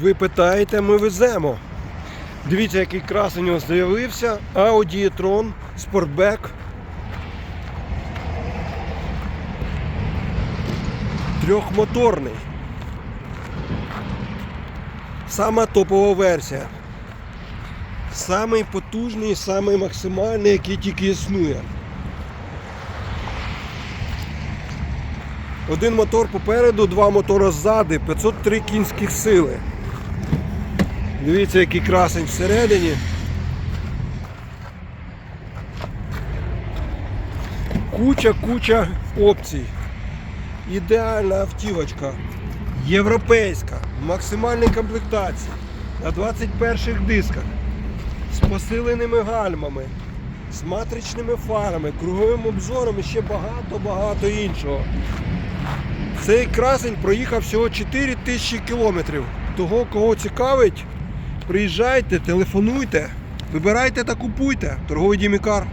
Ви питаєте, ми веземо. Дивіться, який красень ось з'явився. Audi e-tron Sportback. Трьохмоторний. Сама топова версія. Самий потужний, самий максимальний, який тільки існує. Один мотор попереду, два мотора ззади, 503 кінських сили. Дивіться, який красень всередині. Куча-куча опцій. Ідеальна автівочка. Європейська, в максимальній комплектації. На 21 дисках. З посиленими гальмами, з матричними фарами, круговим обзором і ще багато-багато іншого. Цей красень проїхав всього 4 тисячі кілометрів. Того, кого цікавить, приїжджайте, телефонуйте, вибирайте та купуйте. Торговий Дімікар.